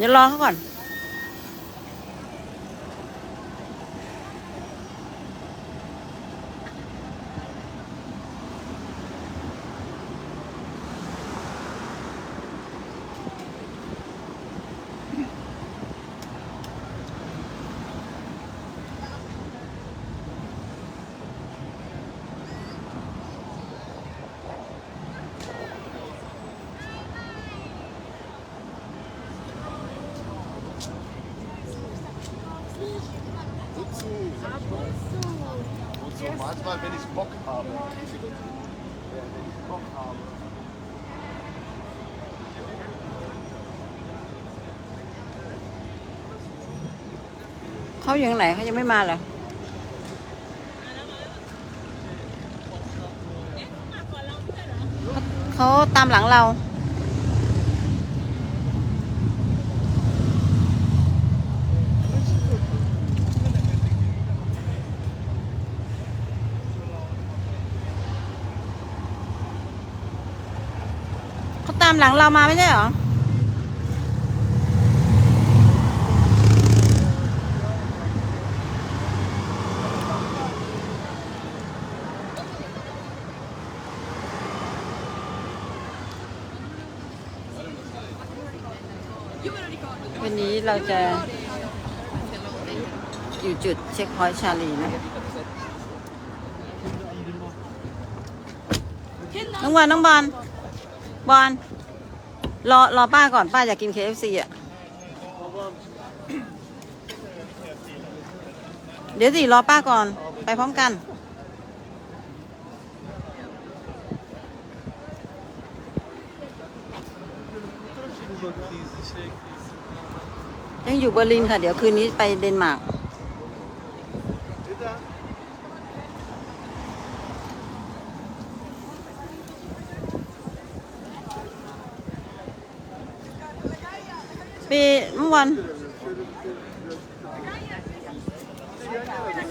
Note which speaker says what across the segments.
Speaker 1: เดี๋ยวรอเขาก่อน
Speaker 2: Wozu? Manchmal, wenn ich Bock habe. Ja, wenn ich Bock habe.
Speaker 1: เขาอยู่ทางไหนเขายังไม่มาเหรอเขาเขาตามหลังเรา เขาตามหลังเรามาไม่ใช่หรอวันนี้เราจะอยู่จุดเช็คพอยต์ชาลีนะน้องบอลน้องบอล บอลรอรอป้าก่อนป้าอยากกิน KFC อะ เดี๋ยวสิรอป้าก่อนไปพร้อมกัน ยังอยู่เบอร์ลินค่ะ เดี๋ยวคืนนี้ไปเดนมาร์ก ปีเมื่อวัน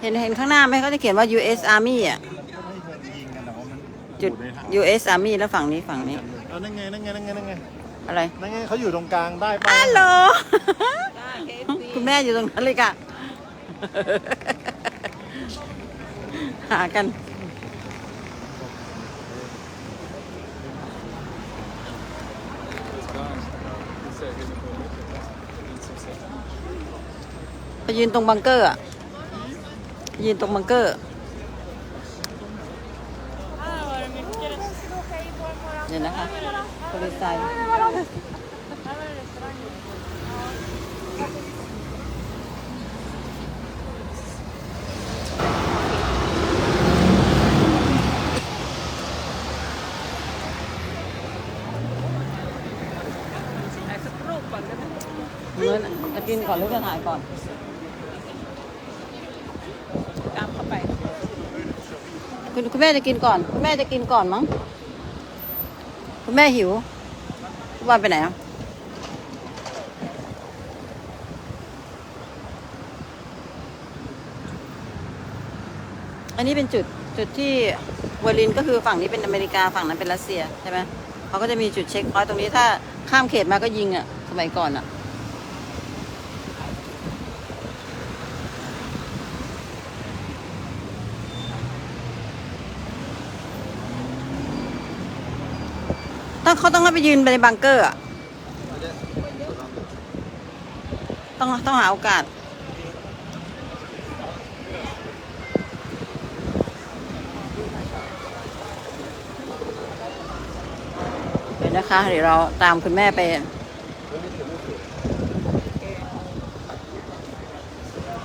Speaker 1: เห็นเห็นข้างหน้าไหมเขาจะเขียนว่า U.S. Army อะจุด U.S. Army แล้วฝั่งนี้ฝั่งนี้
Speaker 2: เอานั่นไงนั่นไงนั่นไงนั่นไง
Speaker 1: อะไร
Speaker 2: นั่นไงเขาอยู่ตรงกลางได้ป่ะ
Speaker 1: ฮัลโหลคุณแม่อยู่ตรงนั้นเลยค่ะ หากัน ยืนตรงบังเกอร์อะยืนตรงบังเกอร์เดี๋ยวนะคะบริษัทเงินจะกินก่อนหรือจะถ่ายก่อน ตามเข้าไป คุณคุณแม่จะกินก่อน คุณแม่จะกินก่อนมั้ง คุณแม่หิวทุกวันไปไหนอะอันนี้เป็นจุดจุดที่เวอร์ลินก็คือฝั่งนี้เป็นอเมริกาฝั่งนั้นเป็นรัสเซียใช่ไหมเขาก็จะมีจุดเช็คพอยต์ตรงนี้ถ้าข้ามเขตมาก็ยิงอะสมัยก่อนอะ ต้องเขาต้องไปยืนในบังเกอร์อะต้องต้องหาโอกาส เดี๋ยวนะคะ เดี๋ยวเราตามคุณแม่ไป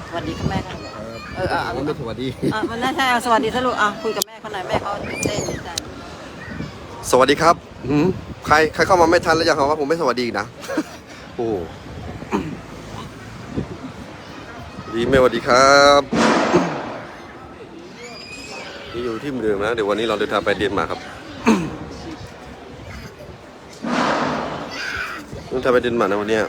Speaker 1: สวัสดีค่ะแม่ค่ะเออเออเอา
Speaker 2: ไม่สวัสดี
Speaker 1: อะมันน่าใช่เอาสวัสดีทะลุอะคุยกับแม่เขาหน่อยแม่เขาตื่นเต้นดีใจ
Speaker 3: สวัสดีครับ หืมใครใครเข้ามาไม่ทันแล้วยังครับผมไม่สวัสดีอีกนะ โอ้ดีไม่สวัสดีครับนี่อยู่ที่เดิมนะ เดี๋ยววันนี้เราเดินทางไปเดนมาร์กครับเดินทางไปเดนมาร์กนะวันนี้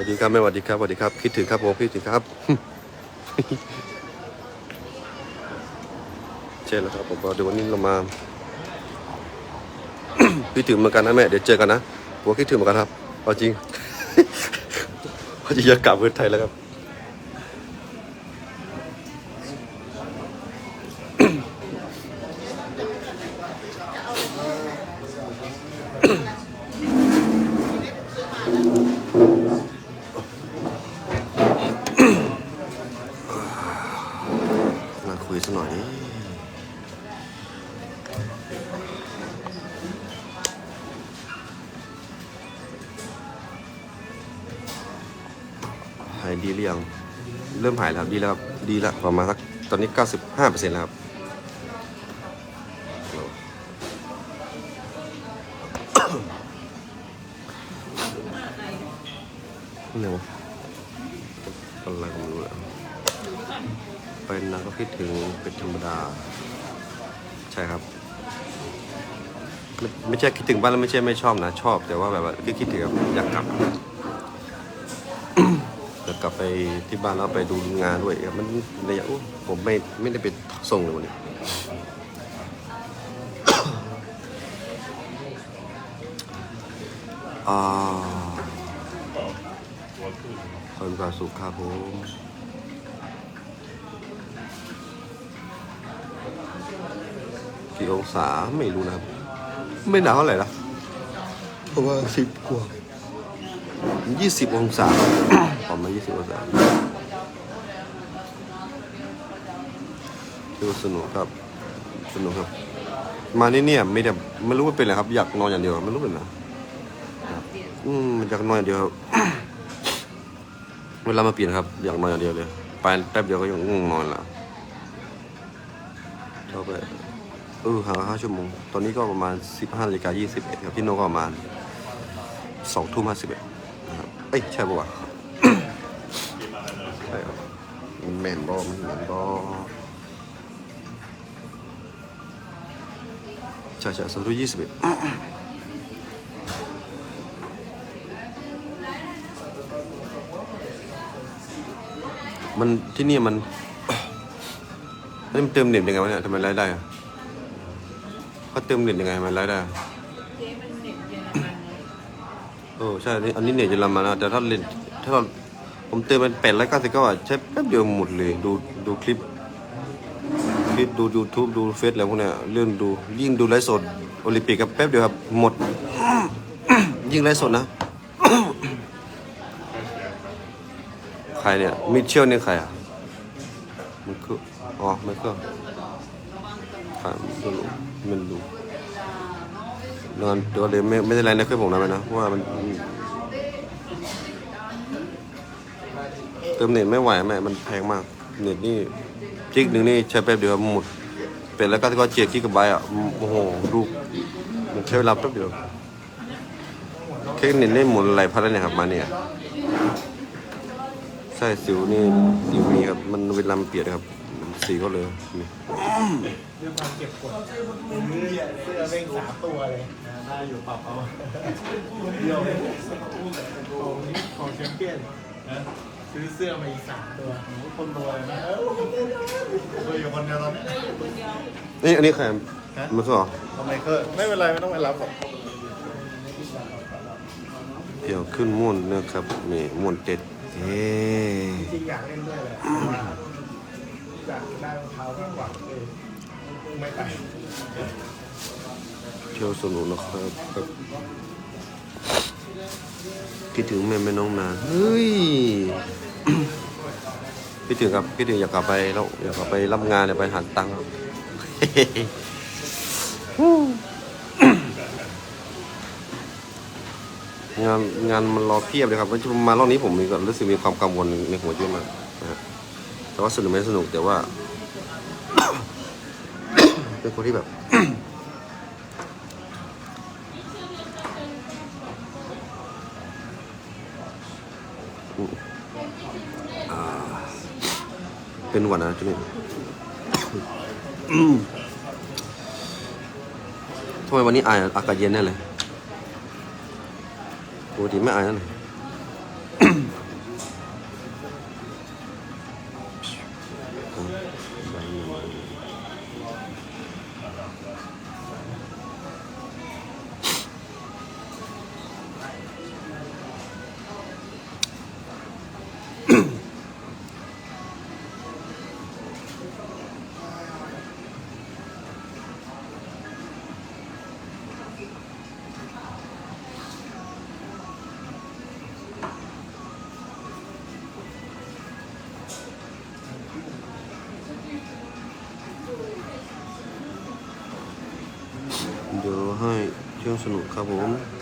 Speaker 3: วัสดีครับแม่สวัสดีครับสวัสดีครับ คิดถึงครับผมคิดถึงครับ ใช่แล้วครับผมเดี๋ยววันนี้เรามาคิดถึงเหมือนกันนะแม่เดี๋ยวเจอกันนะผมคิดถึงเหมือนกันครับเอาจริงพอจะอยากกลับประเทไทยแล้วครับ คุยสักหน่อยดิหายดีหรือยัง เริ่มหายแล้วครับดีแล้วครับ ดีแล้วประมาณสักตอนนี้ 95%แล้วครับ เป็นธรรมดา ใช่ครับ ไม่ไม่ใช่คิดถึงบ้านแล้วไม่ใช่ไม่ชอบนะ ชอบ แต่ว่าแบบว่าคือคิดถึงแบบอยากกลับอยากกลับไปที่บ้านแล้วไปดูงานด้วยครับมันระยะผมไม่ไม่ได้ไปส่งเลยวันนี้อ่าขอบคุณความสุขครับผม กี่องศาไม่รู้นะครับ ไม่หนาวเท่าไหร่นะเพราะว่าสิบกว่ายี่สิบองศา ประมาณยี่สิบองศาดูสนุกครับ สนุกครับ มานี่เนี่ยไม่ได้ไม่รู้ว่าเป็นอะไรครับ อยากนอนอย่างเดียวไม่รู้เป็นอะไรครับอืมอยากนอนอย่างเดียวครับ เวลามาเปลี่ยนครับ อยากนอนอย่างเดียวเลย ไปแป๊บเดียวก็ยังง่วงนอนแล้วเข้าไป เออหาห้าชั่วโมง ตอนนี้ก็ประมาณสิบห้านาฬิกายี่สิบเอ็ดครับพี่โนก็ประมาณสองทุ่มห้าสิบเอ็ดนะครับ เอ้ย ใช่ปะวะ ใช่ครับมันแมนบอมันแมนบอใช่ใช่สองทุ่มยี่สิบเอ็ดมันที่นี่มันนนี้มันเติมเน็ตยังไงวะเนี่ยทำไมไล่ได้อะ เขาเติมเน็ตยังไงทำไมไล่ได้อะเออใช่อันนี้อันนี้เน็ตจะลำมานะแต่ถ้าเล่นถ้าเราผมเติมเป็นแปดร้อยเก้าสิบเก้าบาทใช้แป๊บเดียวหมดเลยดูดูคลิปคลิปดูยูทูบดูเฟซอะไรพวกเนี้ยเลื่อนดูยิ่งดูไลฟ์สดโอลิมปิกกับแป๊บเดียวครับหมด ยิ่งไลฟ์สดนะ ใครเนี่ยมิเชลเนี่ยใครอะมันคืออ๋อมันก็ถา มไม่รู้ไม่รู้นอนตัวเลยไม่ไม่ได้ไรนะเพื่อผมนะแม่นะเพราะว่ามันเติมเน็ตไม่ไหวแม่มันแพงมาก เน็ตนี่จิกหนึ่งนี่ใช้แป๊บเดียวหมดเป็นแล้วก็ก็เจียกิกะไบต์อะโอ้โหดูมันใช้เวลาแป๊บเดียวแค่เน็ตนี่หมุนหลายพันแล้วเนี่ยครับมาเนี่ยใช่สิวนี่สิวมีครับมันเวลาเปียกนครับ สีก็เลยนี่
Speaker 4: ด้วยความเก็บกดเสื้อเร่งสามตัวเลยนะได้อยู่ปรับเอาเดียวของของแชมเปี้ยนนะซื้อเสื้อมาอีกสามตัวโอ้โหคนรวยนะเออรวยอยู่คนเดียวตอนนี้
Speaker 3: นี่อันนี้ใครมันก็เหรอ
Speaker 4: ทำไมก็ไม่เป็นไรไม่ต้องไปรับหรอก
Speaker 3: เดี๋ยวขึ้นม่วนนะครับนี่ม่วนเต็ดเอ๊
Speaker 4: จริงอยากเล่นด้วยแหละ แต่ว่าอยางเท้าข้างหวังเลยไม่ไป
Speaker 3: เที่ยวสนุกนะครับครับคิดถึงแม่แม่น้องนาเฮ้ยคิดถึงครับคิดถึงอยากกลับไปแล้วอยากกลับไปรับงานอยากไปหาตังค์ครับงานงานมันรอเพียบเลยครับว่าจะมารอบนี้ผมมีรู้สึกมีความกังวลในหัวเยอะมากนะฮะ แต่ว่าสนุกไหมสนุกแต่ว่า เป็นคนที่แบบ เป็นหวัดนะจุนี่ทำไมวันนี้อายอะอากาศเย็นแน่เลยปกติไม่อายนั่นเลย 지원수는 가봄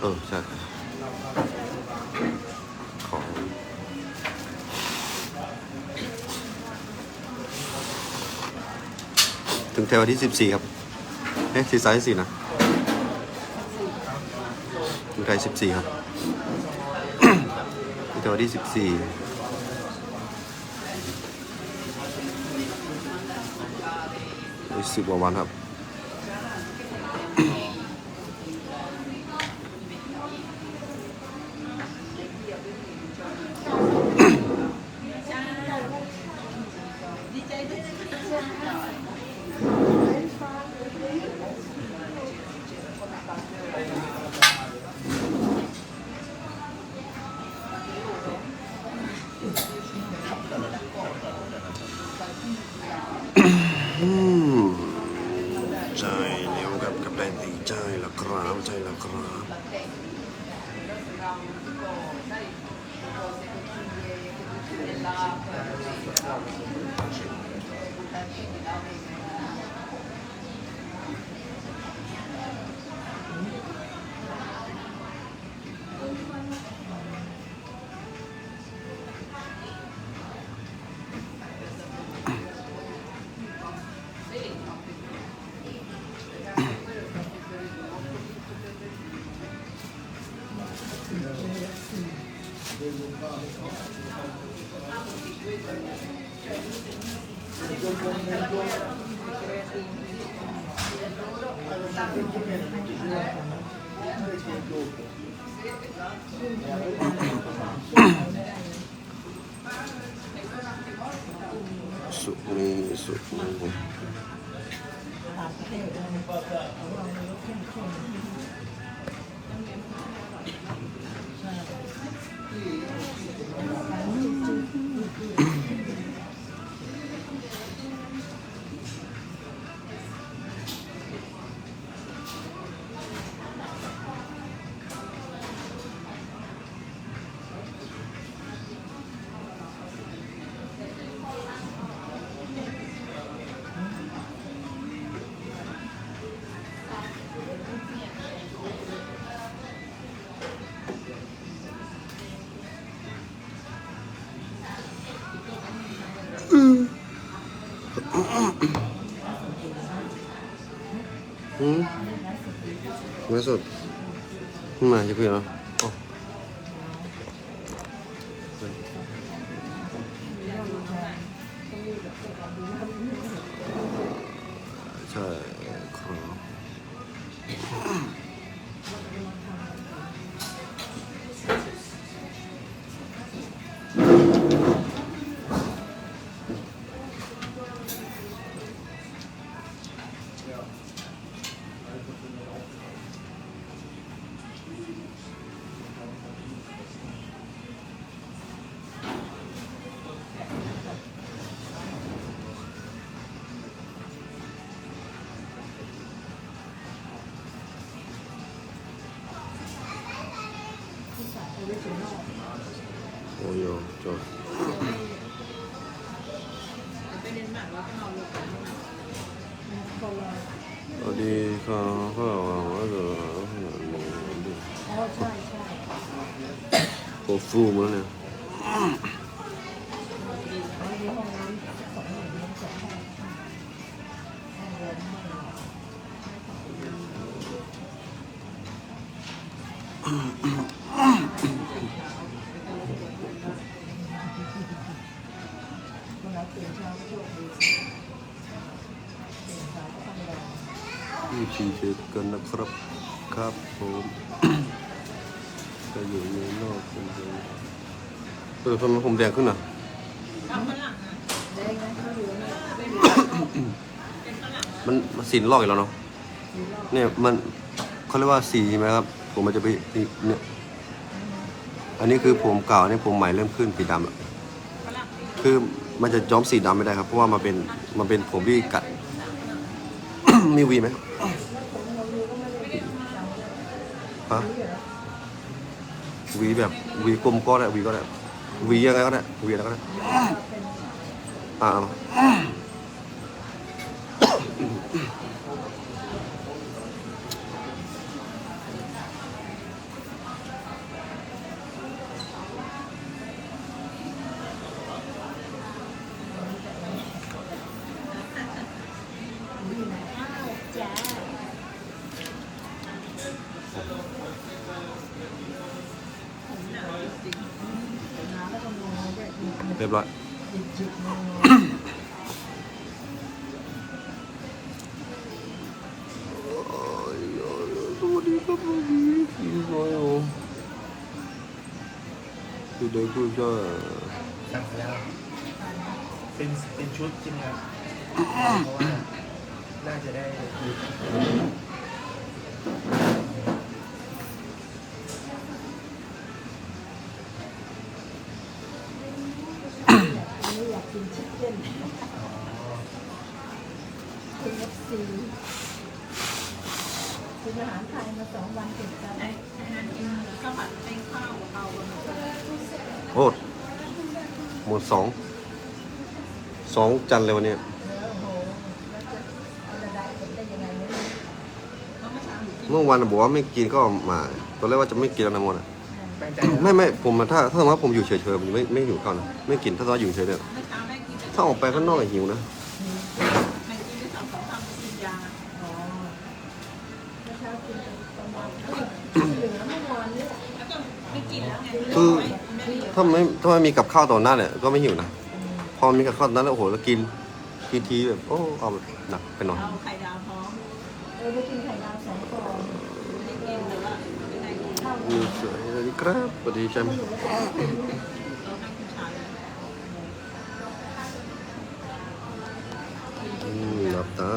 Speaker 3: เออใช่ของถึงแถววันที่สิบสี่ครับเอ๊ะที่สายสี่นะถึงไทยสิบสี่ครับถึงแถววันที่สิบสี่อีกสิบกว่าวันครับ สุนีสุนี ไม่สดมาจะคุยเหรอ วัสดีครับก็หวัง แดงขึ้นอะมันมันสินลอกอีกแล้วเนาะเนี่ยมันเขาเรียกว่าสีใช่ไหมครับ ผมมันจะไปเนี่ยอันนี้คือผมเก่าอันนี้ผมใหม่เริ่มขึ้นสีดำแล้วคือมันจะย้อมสีดำไม่ได้ครับ เพราะว่ามันเป็นมันเป็นผมที่กัด มีวีไหมฮะวีแบบวีกลมก็ได้วีก็ได้ วียังไงก็ได้วีอะไรก็ได้อ่าเอา รียบร้อยสวัสดีครับสวัสดีพี่น้อยโอ้คือเด็กคือจะ
Speaker 4: สั่งไปแล้วเป็นเป็นชุดจริงครับเพราะว่าน่าจะได้
Speaker 5: สอง
Speaker 3: สองจันเลยวันนี้
Speaker 5: แล้วโอ้โหแล้วจะเอาจะได้ผลได้ยังไงเนี่ย
Speaker 3: เมื่อวานบอกว่าไม่กินก็มาตอนแรกว่าจะไม่กินแล้วนะมดอะ
Speaker 4: ตั้งใจ
Speaker 3: ไม่ไม่ผมอะถ้าถ้าสมมติว่าผมอยู่เฉยๆผมไม่ไม่หิวข้าวนะไม่กินถ้าเราอยู่เฉยเนี่ยถ้าออกไปข้างนอกอะหิวนะ ถ้าไม่ถ้าไม่มีกับข้าวต่อหน้าเนี่ยก็ไม่หิวนะ พอมีกับข้าวตอนนั้นแล้วโอ้โหแล้วกินกินทีแบบโอ้เอาแบบหนักไปหน่อย
Speaker 5: เออไปกินไข่ดาวสองฟองข้าว
Speaker 3: อืมสวยเลยครับสวัสดีแชมป์อืมหลับตา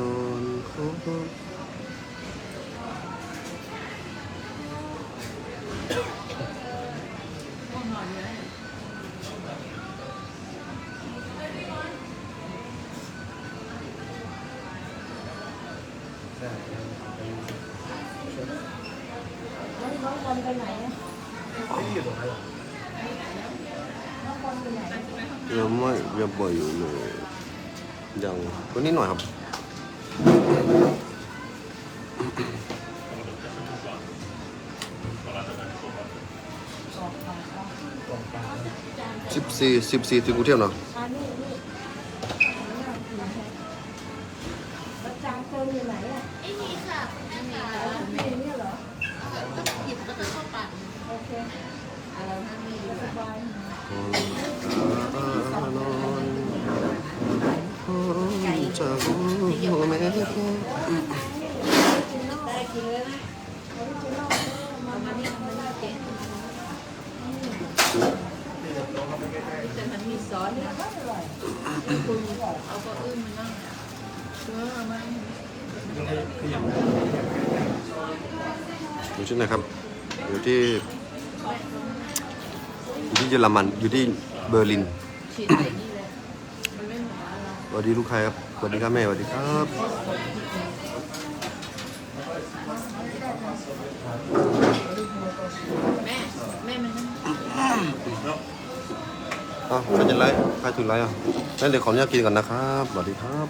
Speaker 3: นอนโอ้
Speaker 4: ยังก็
Speaker 5: นิ
Speaker 3: ดหน่อยครับ สิบสี่สิบสี่ถึงกรุงเทพเนาะ
Speaker 6: มันมีซอส
Speaker 5: นี่
Speaker 6: นะ
Speaker 5: ก็อร่อย
Speaker 6: คุณเอาก็อื้นมานั่งเชื้อมา
Speaker 3: อยู่ที่ไหนครับ อยู่ที่ อยู่ที่เยอรมัน อยู่ที่เบอร์ลิน
Speaker 6: ฉีดใส่นี่เลยมันไม่เหมือนอะไร
Speaker 3: สวัสดีลูกใครครับสวัสดีครับแม่สวัสดีครับ
Speaker 6: แม่แม่มันนั่ง
Speaker 3: อ้าวใครจะไลฟ์ใครถือไลฟ์อะงั้นเดี๋ยวขออนุญาตกินก่อนนะครับสวัสดีครับ